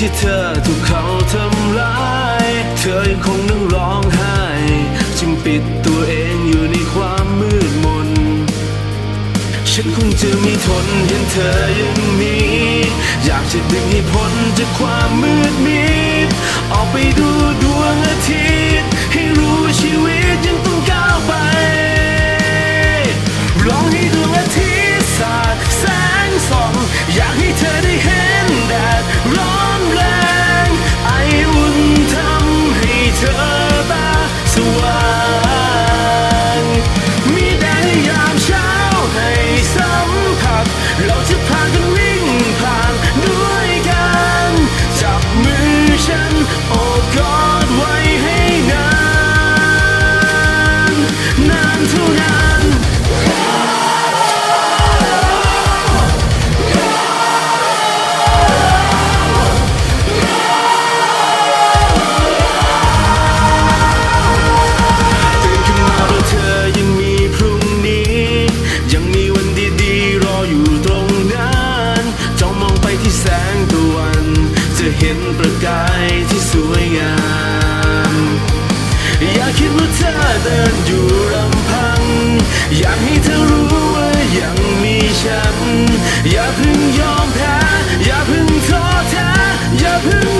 ที่เธอถูกเขาทำร้าย เธอยังคงนั่งร้องไห้ จึงปิดตัวเองอยู่ในความมืดมน ฉันคงจะไม่ทนเห็นเธออย่างนี้ อยากจะดึงให้พ้นจากความมืดมิด ออกไปดูดวงอาทิตย์ ให้รู้ชีวิตยังต้องก้าวไปลองให้ดวงอาทิตย์สาดแสงส่อง อยากให้เธอได้ ดินอยู่ลำพัง อยากให้เธอรู้ว่ายังมีฉัน อย่าเพิ่งยอมแพ้ อย่าเพิ่งท้อแท้ อย่าเพิ่ง